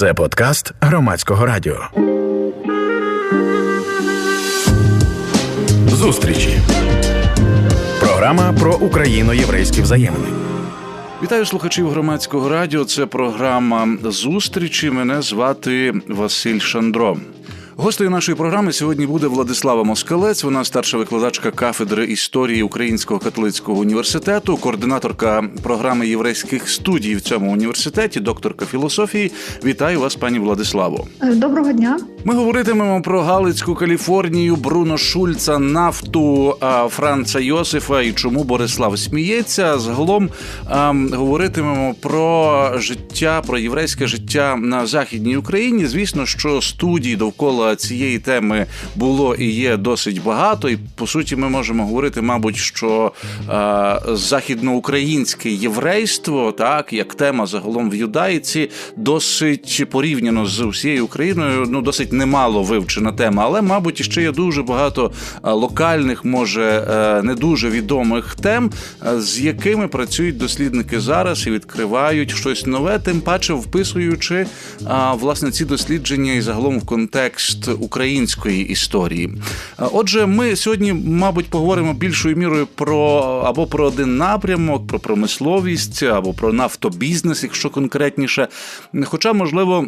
Це подкаст громадського радіо. Зустрічі. Програма про україно-єврейські взаємини. Вітаю слухачів громадського радіо. Це програма зустрічі. Мене звати Василь Шандро. Гостею нашої програми сьогодні буде Владислава Москалець. Вона старша викладачка кафедри історії Українського католицького університету, координаторка програми єврейських студій в цьому університеті, докторка філософії. Вітаю вас, пані Владиславо. Доброго дня. Ми говоритимемо про Галицьку Каліфорнію, Бруно Шульца, нафту Франца Йосифа і чому Борислав сміється. Загалом говоритимемо про життя, про єврейське життя на західній Україні. Звісно, що студій довкола цієї теми було і є досить багато, і по суті, ми можемо говорити, мабуть, що західноукраїнське єврейство, так як тема загалом в юдаїці, досить порівняно з усією Україною, ну досить немало вивчена тема, але, мабуть, ще є дуже багато локальних, може е, не дуже відомих тем, з якими працюють дослідники зараз і відкривають щось нове, тим паче вписуючи власне ці дослідження і загалом в контекст української історії. Отже, ми сьогодні, мабуть, поговоримо більшою мірою про або про один напрямок, про промисловість, або про нафтобізнес, якщо конкретніше. Хоча, можливо.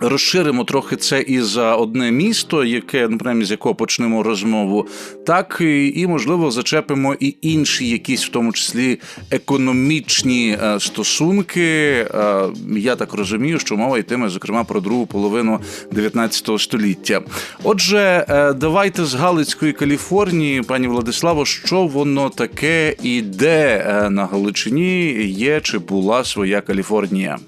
Розширимо трохи це і за одне місто, яке ну, з якого почнемо розмову, так і можливо зачепимо і інші, якісь в тому числі економічні е, стосунки. Е, я так розумію, що мова йтиме зокрема про другу половину 19 століття. Отже, е, давайте з Галицької Каліфорнії, пані Владиславо, що воно таке і де на Галичині є чи була своя Каліфорнія?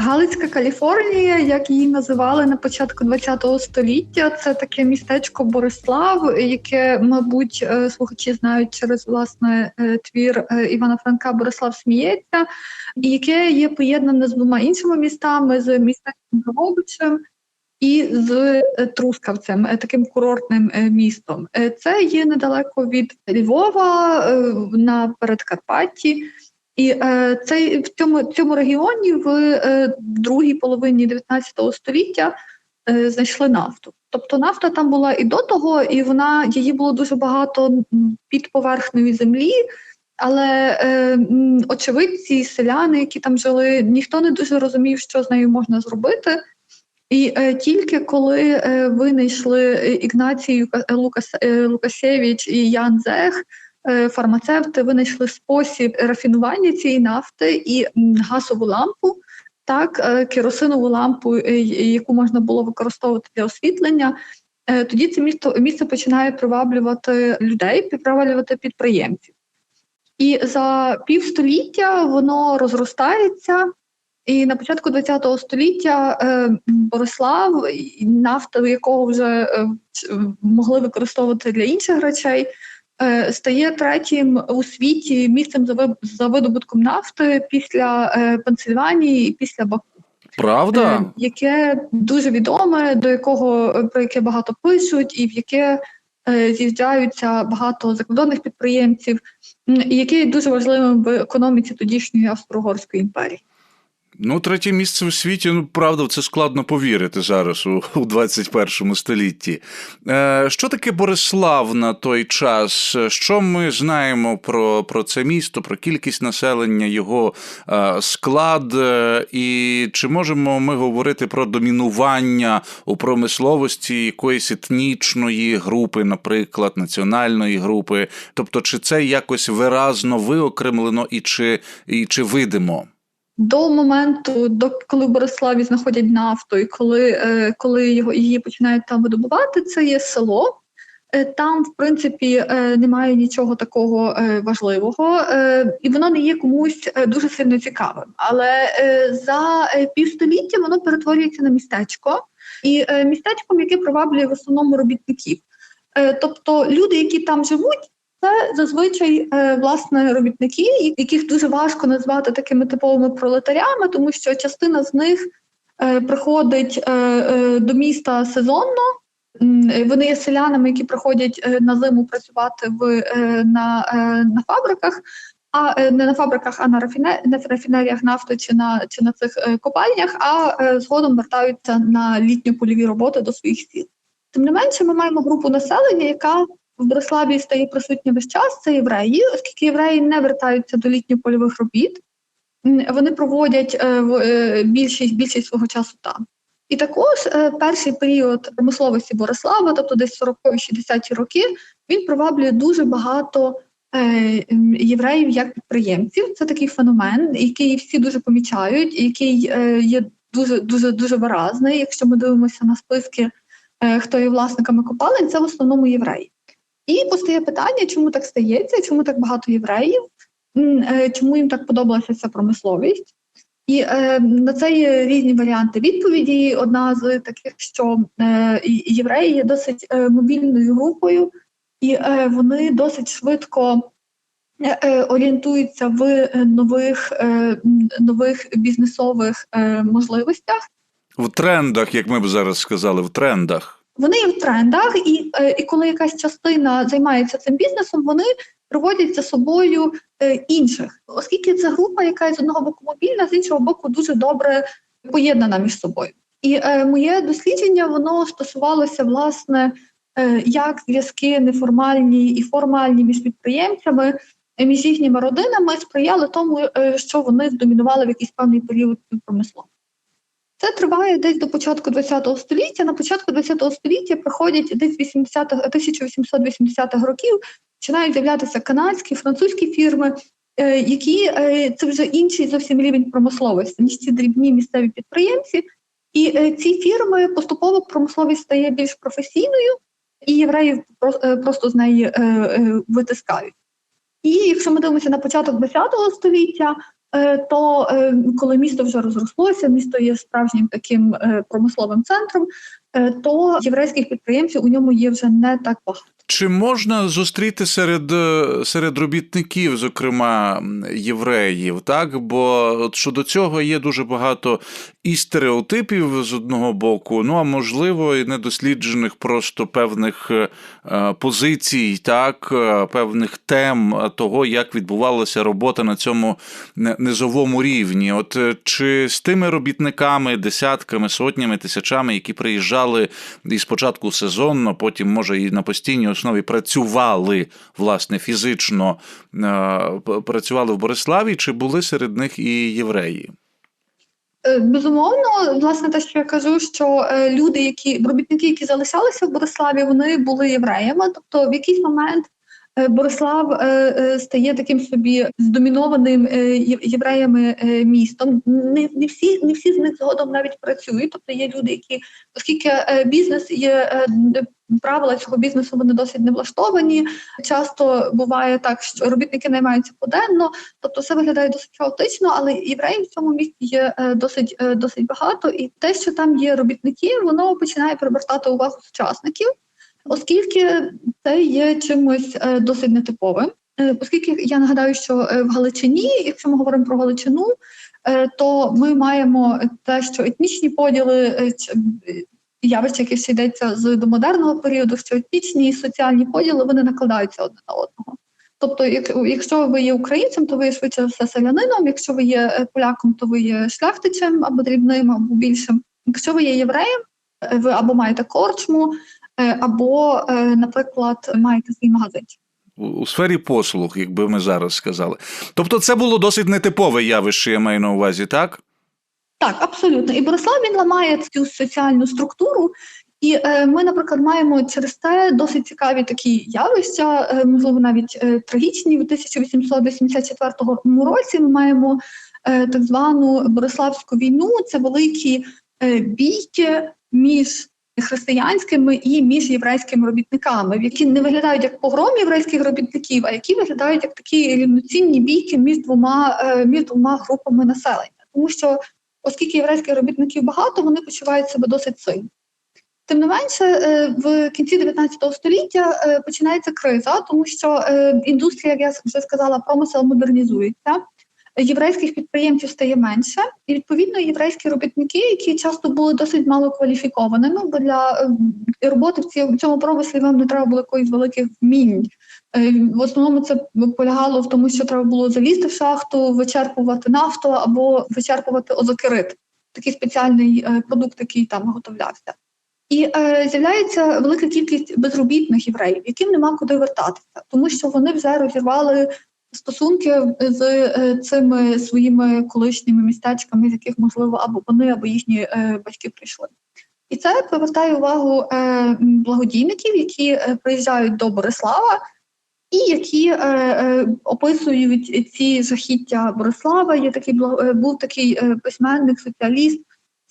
Галицька Каліфорнія, як її називали на початку ХХ століття, це таке містечко Борислав, яке, мабуть, е, слухачі знають через власне е, твір е, Івана Франка Борислав Сміється, яке є поєднане з двома іншими містами з містечком Дрогобичем і з Трускавцем, таким курортним містом. Це є недалеко від Львова на Передкарпатті. І е, цей в цьому цьому регіоні в е, другій половині 19 століття е, знайшли нафту. Тобто нафта там була і до того, і вона її було дуже багато під поверхнею землі. Але е, очевидці, селяни, які там жили, ніхто не дуже розумів, що з нею можна зробити. І е, тільки коли е, винайшли Ігнацій Лукас, е, Лукасевич і Ян Зех, Е, фармацевти винайшли спосіб рафінування цієї нафти і газову лампу, так, е, керосинову лампу, е, яку можна було використовувати для освітлення. Тоді це місто місце починає приваблювати людей, приваблювати підприємців. І за півстоліття воно розростається. І на початку ХХ століття Борислав, нафта, якого вже могли використовувати для інших речей, Е, стає третім у світі місцем за видобутком нафти після е, Пенсильванії і після Баку. Правда, е, яке дуже відоме, до якого про яке багато пишуть, і в яке з'їжджаються багато закордонних підприємців, і яке є дуже важливим в економіці тодішньої Австро-Угорської імперії. Ну, третє місце у світі, ну правда, в це складно повірити зараз у, у 21 столітті. Е, Що таке Борислав на той час? Що ми знаємо про про це місто, про кількість населення, його е, склад? Е, і чи можемо ми говорити про домінування у промисловості якоїсь етнічної групи, наприклад, національної групи? Тобто, чи це якось виразно виокремлено і чи, і чи видимо? До моменту, до коли в Бориславі знаходять нафту, і коли е, коли його її починають там видобувати, це є село. Е, там, в принципі, е, немає нічого такого е, важливого, е, і воно не є комусь е, дуже сильно цікавим. Але е, за півстоліття воно перетворюється на містечко, і містечком, яке приваблює в основному робітників. Тобто люди, які там живуть, це зазвичай е, власне робітники, яких дуже важко назвати такими типовими пролетарями, тому що частина з них е, приходить е, до міста сезонно. Вони є селянами, які приходять на зиму працювати в на, на фабриках. а не на фабриках, а на рафіне, на рафінеріях нафти чи на чи на цих копальнях, а згодом вертаються на літньо польові роботи до своїх сіл. Тим не менше, ми маємо групу населення, яка в Бориславі стає присутня весь час. Це євреї, оскільки євреї не вертаються до літньо-польових робіт, вони проводять е, е, більшість більшість свого часу там. І також е, перший період промисловості Борислава, тобто десь 40-60-ті роки, він приваблює дуже багато євреїв як підприємців. Це такий феномен, який всі дуже помічають, який є дуже дуже дуже виразний. Якщо ми дивимося на списки, хто є власниками копалень, це в основному євреї. І постає питання, чому так стається, чому так багато євреїв, е, чому їм так подобалася ця промисловість. І е, на це є різні варіанти відповіді. Одна з таких, що е, євреї є досить е, мобільною групою, і е, вони досить швидко е, е, орієнтуються в е, нових, е, нових бізнесових е, можливостях. В трендах, як ми б зараз сказали, в трендах. Вони є в трендах, і, е, і коли якась частина займається цим бізнесом, вони проводять за собою е, інших, оскільки це група, яка з одного боку мобільна, з іншого боку, дуже добре поєднана між собою. І е, моє дослідження воно стосувалося власне е, як зв'язки неформальні і формальні між підприємцями, е, між їхніми родинами сприяли тому, е, що вони здомінували в якийсь певний період промисловості. Це триває десь до початку ХХ століття. На початку ХХ століття приходять десь 1880-х років, починають з'являтися канадські, французькі фірми, е, які е, це вже інший зовсім рівень промисловості, ніж ці дрібні місцеві підприємці. І е, ці фірми поступово промисловість стає більш професійною, і євреїв просто з неї витискають. І якщо ми дивимося на початок ХХ століття, то е, коли місто вже розрослося, місто є справжнім таким е, промисловим центром, е, то єврейських підприємців у ньому є вже не так багато. Чи можна зустріти серед, е, серед робітників, зокрема євреїв, так? Бо от щодо цього є дуже багато і стереотипів з одного боку, ну а можливо, і недосліджених просто певних е, е, позицій, так, певних тем того, як відбувалася робота на цьому низовому рівні. От чи з тими робітниками, десятками, сотнями, тисячами, які приїжджали і спочатку сезонно, потім, може, і на постійній основі працювали власне фізично е, працювали в Бориславі, чи були серед них і євреї? Е, Безумовно, власне, те, що я кажу, що е, люди, які робітники, які залишалися в Бориславі, вони були євреями. Тобто, в якийсь момент Борислав стає таким собі здомінованим євреями містом. Не, не всі, не всі з них згодом навіть працюють. Тобто є люди, які, оскільки бізнес є правила цього бізнесу, вони досить не влаштовані. Часто буває так, що робітники наймаються поденно. Тобто це виглядає досить хаотично, але євреїв в цьому місті є е, досить е, досить багато, і те, що там є робітники, воно починає привертати увагу сучасників, оскільки це є чимось е, досить нетиповим. Оскільки я нагадаю, що в Галичині, якщо ми говоримо про Галичину, то ми маємо те, що етнічні поділи ч- е, ще йдеться з домодерного періоду, що етнічні і соціальні поділи вони накладаються одне на одного. Тобто, як, якщо ви є українцем, то ви є швидше все селянином. Якщо ви є е, поляком, то ви є шляхтичем або дрібним, або більшим. Якщо ви є євреєм, е, ви або маєте корчму, е, або, наприклад, маєте свій магазинчик. У, у сфері послуг, якби ми зараз сказали. Тобто, це було досить нетипове явище, я маю на увазі, так? Так, абсолютно. І Борислав він ламає цю соціальну структуру. І е, ми, наприклад, маємо через те досить цікаві такі явища, е, можливо, навіть е, трагічні. В 1884 році ми маємо е, так звану Бориславську війну. Це великі е, бійки між християнськими і між єврейськими робітниками, які не виглядають як погром єврейських робітників, а які виглядають як такі рівноцінні бійки між двома, е, між двома групами населення, тому що оскільки єврейських робітників багато, вони почувають себе досить сильно. Тим не менше, е, в кінці 19 століття е, починається криза, тому що е, індустрія, як я вже сказала, промисел модернізується. Єврейських підприємців стає менше, і відповідно єврейські робітники, які часто були досить мало кваліфікованими, бо для роботи в цьому промислі вам не треба було якоїсь великих вмінь. Е, В основному це полягало в тому, що треба було залізти в шахту, вичерпувати нафту або вичерпувати озокерит, такий спеціальний е, продукт, який там виготовлявся. І е, з'являється велика кількість безробітних євреїв, яким нема куди вертатися, тому що вони вже розірвали стосунки з е, цими своїми колишніми містечками, з яких можливо або вони, або їхні е, батьки прийшли. І це привертає увагу е, благодійників, які е, приїжджають до Борислава і які е, е, описують ці жахіття Борислава. Є такий е, був такий е, письменник, соціаліст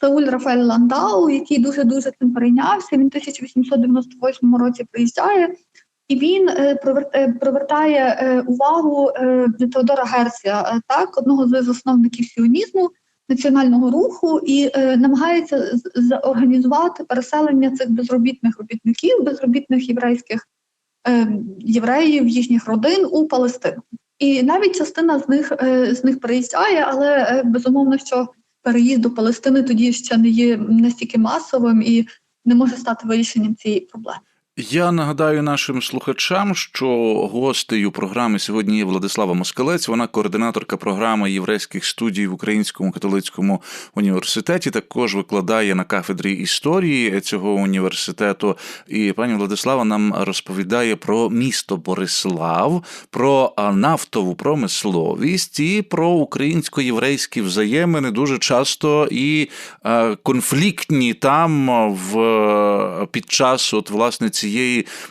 Сауль Рафаель Ландау, який дуже дуже цим перейнявся. Він в 1898 році приїжджає. І він е, привер- привертає увагу Теодора Герця, е, так, одного з засновників сіонізму, національного руху, і намагається з- зорганізувати переселення цих безробітних робітників, безробітних єврейських євреїв, їхніх родин у Палестину. І навіть частина з них е, з них переїжджає, але е, безумовно, що переїзд до Палестини тоді ще не є настільки масовим і не може стати вирішенням цієї проблеми. Я нагадаю нашим слухачам, що гостею програми сьогодні є Владислава Москалець. Вона координаторка програми єврейських студій в Українському католицькому університеті. Також викладає на кафедрі історії цього університету. І пані Владислава нам розповідає про місто Борислав, про нафтову промисловість і про українсько-єврейські взаємини дуже часто і е, конфліктні там в під час от власне цієї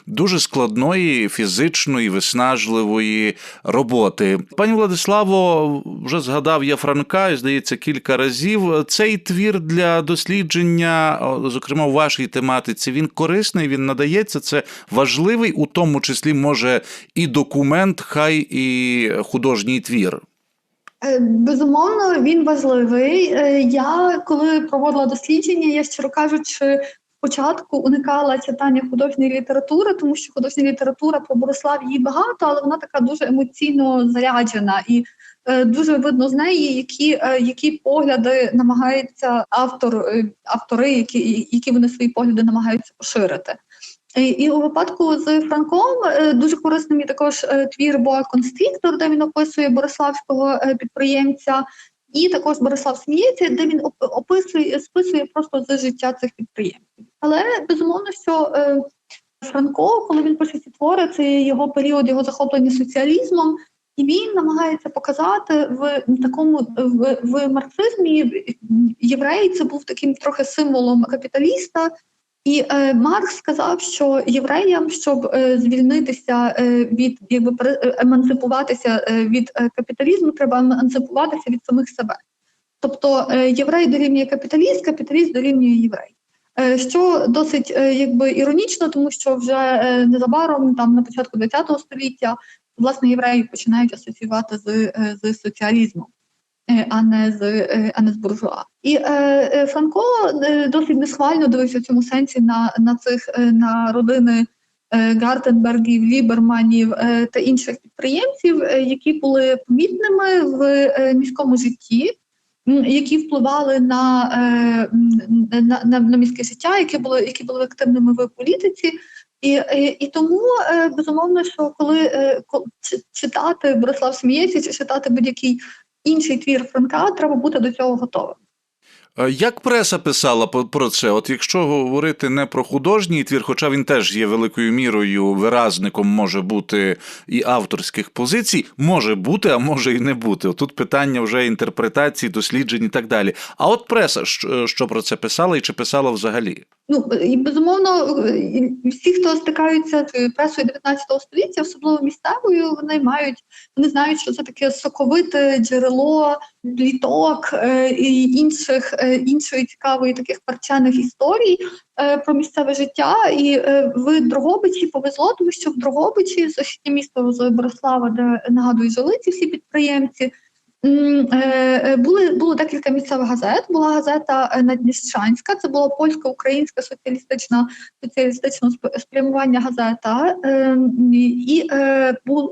дуже складної фізичної виснажливої роботи. Пані Владиславо вже згадав я Франка, і здається, кілька разів. Цей твір для дослідження, зокрема у вашій тематиці, він корисний, він надається. Це важливий, у тому числі може і документ, хай і художній твір. Е, Безумовно, він важливий. Е, Я коли проводила дослідження, я щиро кажучи, спочатку уникала читання художньої літератури, тому що художня література про Борислав її багато, але вона така дуже емоційно заряджена і е, дуже видно з неї, які, е, які погляди намагається автор, е, автори, які, які вони свої погляди намагаються поширити. І у випадку з Франком дуже корисним є також твір Боа Констріктор, де він описує бориславського підприємця, і також Борислав сміється, де він оп- описує, списує просто з життя цих підприємців. Але безумовно, що е, Франко, коли він пише ці твори, це його період його захоплення соціалізмом, і він намагається показати в такому в, в марксизмі єврей це був таким трохи символом капіталіста. І е, Маркс сказав, що євреям, щоб е, звільнитися е, від якби е, емансипуватися е, від е, капіталізму, треба емансипуватися від самих себе. Тобто е, єврей дорівнює капіталіст, капіталіст дорівнює єврей. Що досить якби іронічно, тому що вже незабаром, там на початку ХХ століття, власне, євреї починають асоціювати з, з соціалізмом, а не з е, а не з буржуа. І е, е, Франко е, досить несхвально дивився в цьому сенсі на, на цих е, на родини е, Гартенбергів, Ліберманів е, та інших підприємців, е, які були помітними в е, міському житті. Які впливали на, е, на, на, на міське життя, які були які були активними в політиці, і, і, і тому е, безумовно, що коли е, ко- чи- читати Борислав Сміється чи читати будь-який інший твір Франка, треба бути до цього готовим. Е, Як преса писала про це? От якщо говорити не про художній твір, хоча він теж є великою мірою виразником може бути і авторських позицій, може бути, а може і не бути. Тут питання вже інтерпретації, досліджень і так далі. А от преса що, що про це писала і чи писала взагалі? Ну і безумовно, е, всі, хто стикаються з пресою 19 століття, особливо місцевою, вони мають вони знають, що це таке соковите джерело, літок е, і інших е, іншої цікавої таких парчених історій е, про місцеве життя. І в Дрогобичі повезло, тому що в Дрогобичі сусіднє місто з Борислава, де нагадую, жили ці всі підприємці. Е, е, Були було декілька місцевих газет. Була газета е, Надністрянська, це була польсько-українська соціалістична соціалістичного сп- спрямування газета, е, і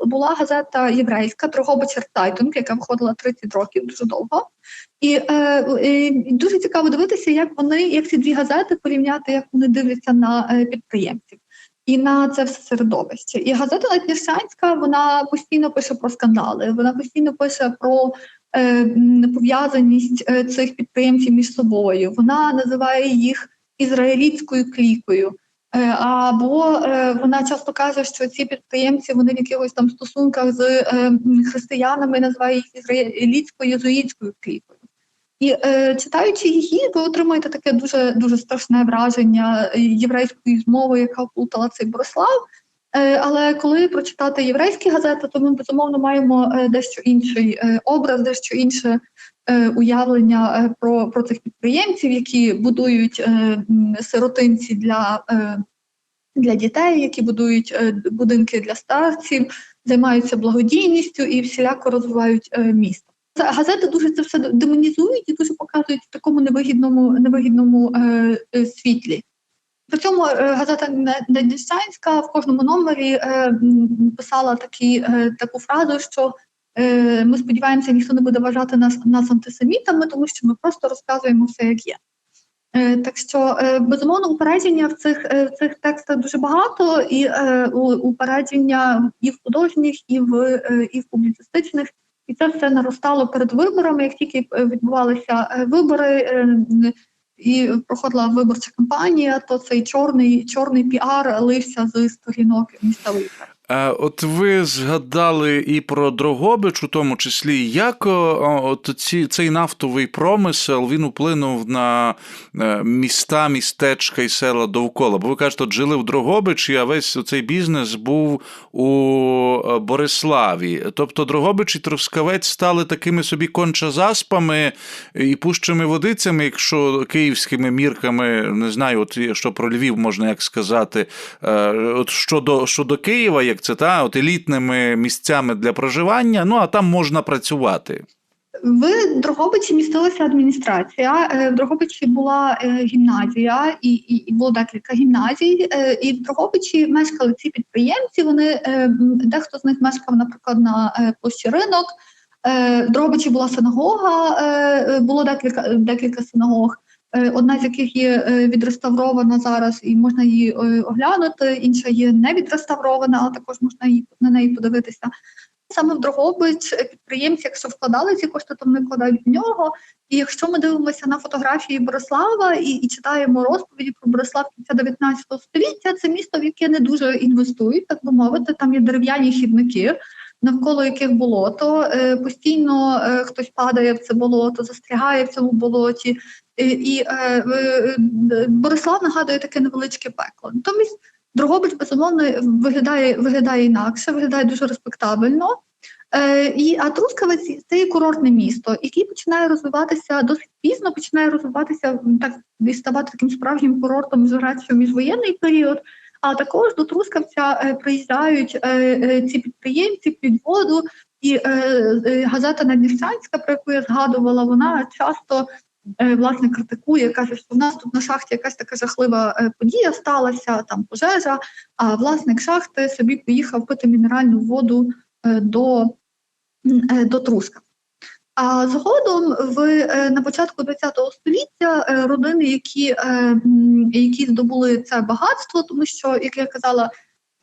була газета єврейська Дрогобичер Тайтунг, яка виходила 30 років дуже довго. І е, дуже цікаво дивитися, як вони, як ці дві газети порівняти, як вони дивляться на підприємців. І на це все середовище. І газета Наднішанська вона постійно пише про скандали, вона постійно пише про е, пов'язаність е, цих підприємців між собою. Вона називає їх ізраїльською клікою. Е, або е, вона часто каже, що ці підприємці вони в якихось там стосунках з християнами називає їх ізраїльською єзуїтською клікою. І е, читаючи її, ви отримуєте таке дуже дуже страшне враження єврейської змови, яка оплутала цей Борислав. Е, але коли прочитати єврейські газети, то ми безумовно маємо е, дещо інший е, образ, дещо інше е, уявлення е, про, про цих підприємців, які будують е, сиротинці для. Е, для дітей, які будують е, будинки для старців, займаються благодійністю і всіляко розвивають е, місто. Газети дуже це все демонізують і дуже показують в такому невигідному невигідному е, е, світлі. При цьому е, газета Надіщанська в кожному номері е, писала такі, е, таку фразу, що е, ми сподіваємося, ніхто не буде вважати нас, нас антисемітами, тому що ми просто розказуємо все, як є. Е, так що е, безумовно упередження в цих е, в цих текстах дуже багато, і е, упередження і в художніх, і в е, і в публіцистичних. І це все наростало перед виборами. Як тільки е, відбувалися е, вибори е, і проходила виборча кампанія, то цей чорний чорний піар лився з сторінок місцевої преси. От ви згадали і про Дрогобич, у тому числі, як от ці, цей нафтовий промисел він вплинув на міста, містечка і села довкола. Бо ви кажете, от жили в Дрогобичі, а весь цей бізнес був у Бориславі. Тобто Дрогобич і Трускавець стали такими собі кончазаспами і пущими водицями, якщо київськими мірками, не знаю, от що про Львів можна як сказати, от щодо, щодо Києва, як це та от елітними місцями для проживання. Ну а там можна працювати. В Дрогобичі містилася адміністрація. В Дрогобичі була гімназія, і і, було декілька гімназій. І в Дрогобичі мешкали ці підприємці. Вони дехто з них мешкав, наприклад, на площі ринок. В Дрогобичі була синагога, було декілька декілька синагог. Одна з яких є відреставрована зараз, і можна її оглянути. Інша є не відреставрована, але також можна її на неї подивитися. Саме в Дрогобич підприємці, якщо вкладали ці кошти, то вони вкладають в нього. І якщо ми дивимося на фотографії Борислава і і читаємо розповіді про Борислав кінця 19 століття, це місто, в яке не дуже інвестують, так би мовити. Там є дерев'яні хідники, навколо яких болото. Е, постійно е, хтось падає в це болото, застрягає в цьому болоті. І, е, Борислав нагадує таке невеличке пекло. Натомість Дрогобич, безумовно, виглядає виглядає інакше, виглядає дуже респектабельно. І, А Трускавець це є курортне місто, який починає розвиватися досить пізно, починає розвиватися так і ставати таким справжнім курортом в міжвоєнний період. А також до Трускавця е, приїжджають е, е, ці підприємці під воду, і газета Наднірчанська, про яку я згадувала, вона часто власне критикує, каже, що в нас тут на шахті якась така жахлива подія сталася, там пожежа. А власник шахти собі поїхав пити мінеральну воду до до Труска. А згодом в на початку ХХ століття родини, які які здобули це багатство, тому що, як я казала,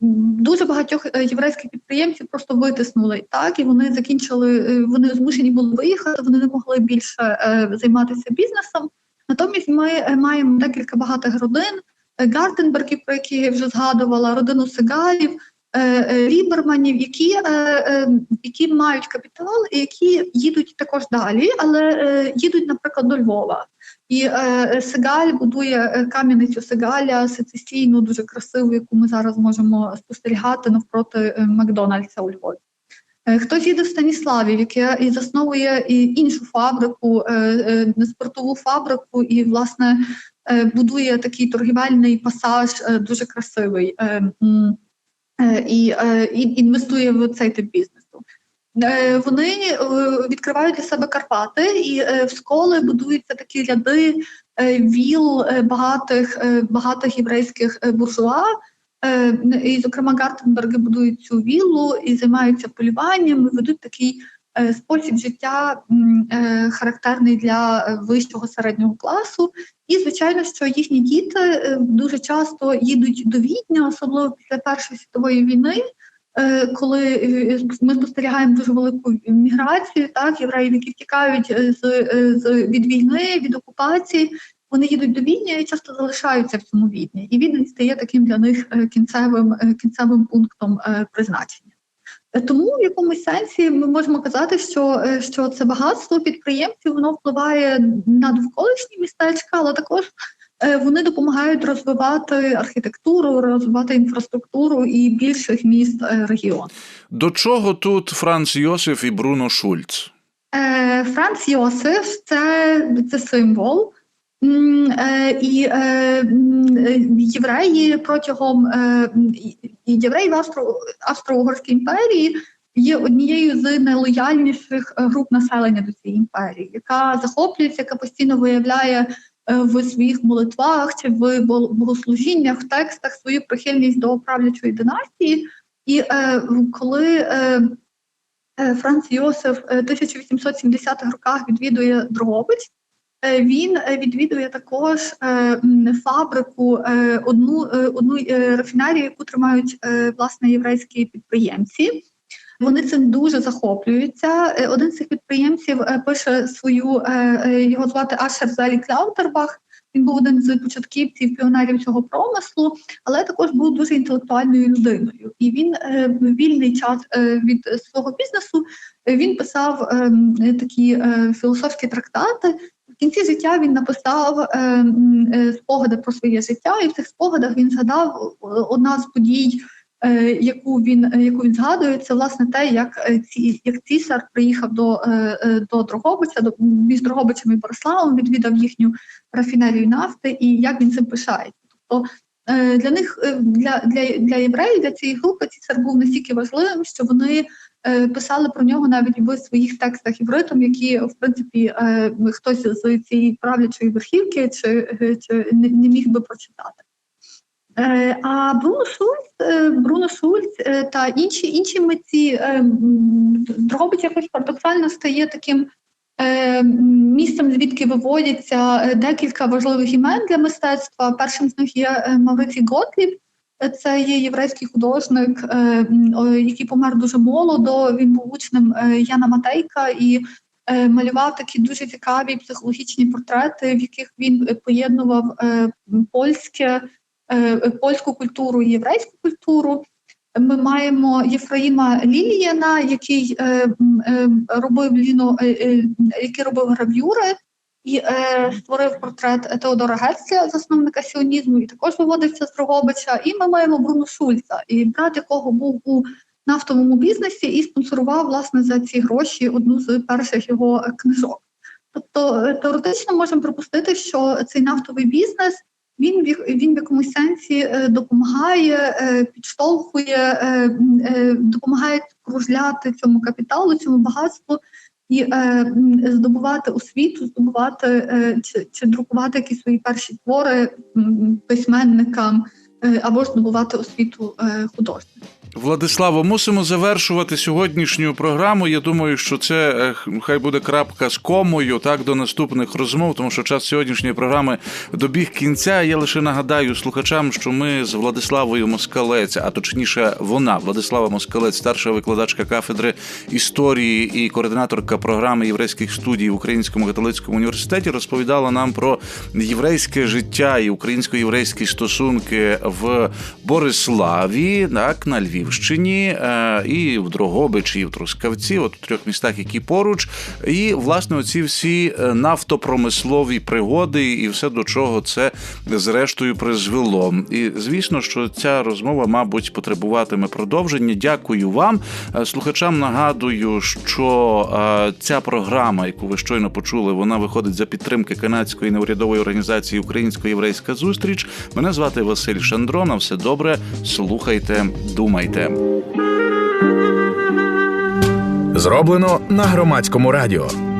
Дуже багатьох е, єврейських підприємців просто витиснули так, і вони закінчили. Е, вони змушені були виїхати. Вони не могли більше е, займатися бізнесом. Натомість ми е, маємо декілька багатих родин Гартенбергів, про які я вже згадувала, родину Сегалів, е, Ріберманів, які е, е, які мають капітал і які їдуть також далі, але е, їдуть, наприклад, до Львова. І е, Сегаль будує е, кам'яницю Сегаля сецесійну, дуже красиву, яку ми зараз можемо спостерігати навпроти е, Макдональдса у Львові. Е, хтось їде в Станіславі, яке і засновує і іншу фабрику, е, спортову фабрику, і власне будує такий торгівельний пасаж, дуже красивий, і інвестує в цей тип бізнесу. Е, вони е, відкривають для себе Карпати, і е, в школи будуються такі ряди віл багатих багатих єврейських буржуа. І, зокрема, Гартенберги будують цю віллу і займаються полюванням, ведуть такий е, спосіб життя е, характерний для е, вищого середнього класу. І звичайно, що їхні діти е, дуже часто їдуть до Відня, особливо після Першої світової війни. е, Коли е, ми спостерігаємо дуже велику міграцію, так євреїв, які втікають е, з, е, з від війни, від окупації, вони їдуть до Відня і часто залишаються в цьому Відні. І Відень стає таким для них е, кінцевим е, кінцевим пунктом е, призначення. Тому в якомусь сенсі ми можемо казати, що, е, що це багатство підприємців воно впливає на довколишні містечка, але також е, вони допомагають розвивати архітектуру, розвивати інфраструктуру і більших міст е, регіону. До чого тут Франц Йосиф і Бруно Шульц? Франц Йосиф це, це символ. І євреї протягом е, м, і- і євреї в Австро, Австро-Угорській імперії є однією з найлояльніших е, груп населення до цієї імперії, яка захоплюється, яка постійно виявляє е, в своїх молитвах чи в богослужіннях, в текстах свою прихильність до правлячої династії. І е, коли Франц Йосиф е, 1870-х роках відвідує Дрогобич. Е, Він е, відвідує також е, фабрику, одну одну рафінерію, яку тримають власне єврейські підприємці. Вони цим дуже захоплюються. Один з цих підприємців пише свою його звати Ашер Залі Кляутербах. Він був один з початківців піонерів цього промислу, але також був дуже інтелектуальною людиною. І він вільний час від свого бізнесу він писав е, такі філософські трактати. В кінці життя він написав е, е, спогади про своє життя, і в цих спогадах він згадав е, одна з подій, е, яку він е, яку він згадує, це власне те, як е, ці як цісар приїхав до, е, до Дрогобича, до між Дрогобичем і Бориславом, відвідав їхню рафінерію нафти, і як він цим пишається. Тобто е, для них для, для, для євреїв, для цієї групи цісар був настільки важливим, що вони. Е, Писали про нього навіть в своїх текстах івритом, які в принципі е, хтось з цієї правлячої верхівки чи, е, чи не, міг би прочитати. А Бруно Шульц, Бруно Шульц та інші інші митці Дрогобич якось парадоксально стає таким місцем, звідки виводяться декілька важливих імен для мистецтва. Першим з них є Маврицій Готліб. Це є єврейський художник, е, який помер дуже молодо. Він був учнем е, Яна Матейка і е, малював такі дуже цікаві психологічні портрети, в яких він поєднував польське, польську культуру і єврейську культуру. Ми маємо Єфраїма Лілієна, який робив ліно, який робив гравюри і е, створив портрет Теодора Герцля, засновника сіонізму, і також виводився з Дрогобича. І ми маємо Бруно Шульца, і брат якого був у нафтовому бізнесі і спонсорував власне за ці гроші одну з перших його е, книжок. Тобто е, теоретично можемо припустити, що цей нафтовий бізнес він він в якомусь сенсі е, допомагає, е, підштовхує, е, е, допомагає кружляти цьому капіталу, цьому багатству і е, здобувати освіту, здобувати е, чи, чи друкувати якісь свої перші твори письменникам або ж здобувати освіту е. Владиславо, мусимо завершувати сьогоднішню програму. Я думаю, що це е, хай буде крапка з комою так до наступних розмов, тому що час сьогоднішньої програми добіг кінця. Я лише нагадаю слухачам, що ми з Владиславою Москалець, а точніше, вона Владислава Москалець, старша викладачка кафедри історії і координаторка програми єврейських студій в Українському католицькому університеті, розповідала нам про єврейське життя і українсько-єврейські стосунки в Бориславі, так на Львівщині, е, і в Дрогобичі, і в Трускавці, от у трьох містах, які поруч, і власне оці всі е, нафтопромислові пригоди, і все до чого це зрештою призвело. І звісно, що ця розмова, мабуть, потребуватиме продовження. Дякую вам, Е, слухачам. Нагадую, що ця програма, яку ви щойно почули, вона виходить за підтримки канадської неурядової організації Українсько-єврейська зустріч. Мене звати Василь Шандрон. На все добре. Слухайте, думайте. Зроблено на громадському радіо.